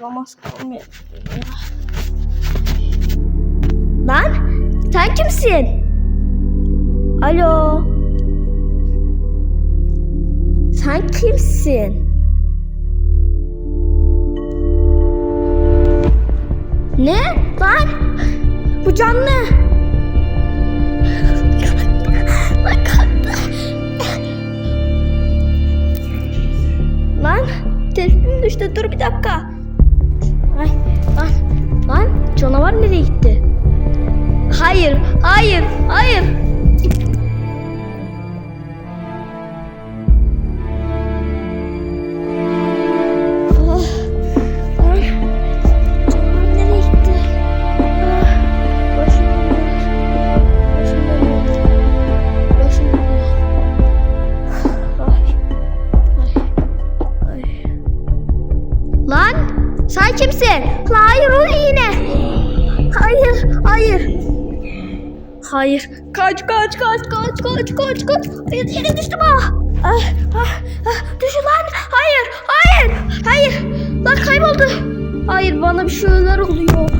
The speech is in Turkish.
namaz kılmıyor. Lan sen kimsin? Alo. Sen kimsin? Ne? Lan bu canlı. Lan teslim düştü. Dur bir dakika. Ay, lan, lan canavar nereye gitti? Hayır, hayır, hayır. Sen kimsin? Hayır o yine. Hayır, hayır. Hayır. Kaç, kaç, kaç, kaç, kaç, kaç, kaç. Hayır, yere düştüm ah. Ah, ah, ah. Düşün lan. Hayır, hayır, hayır. Lan kayboldu. Hayır, bana bir şeyler oluyor.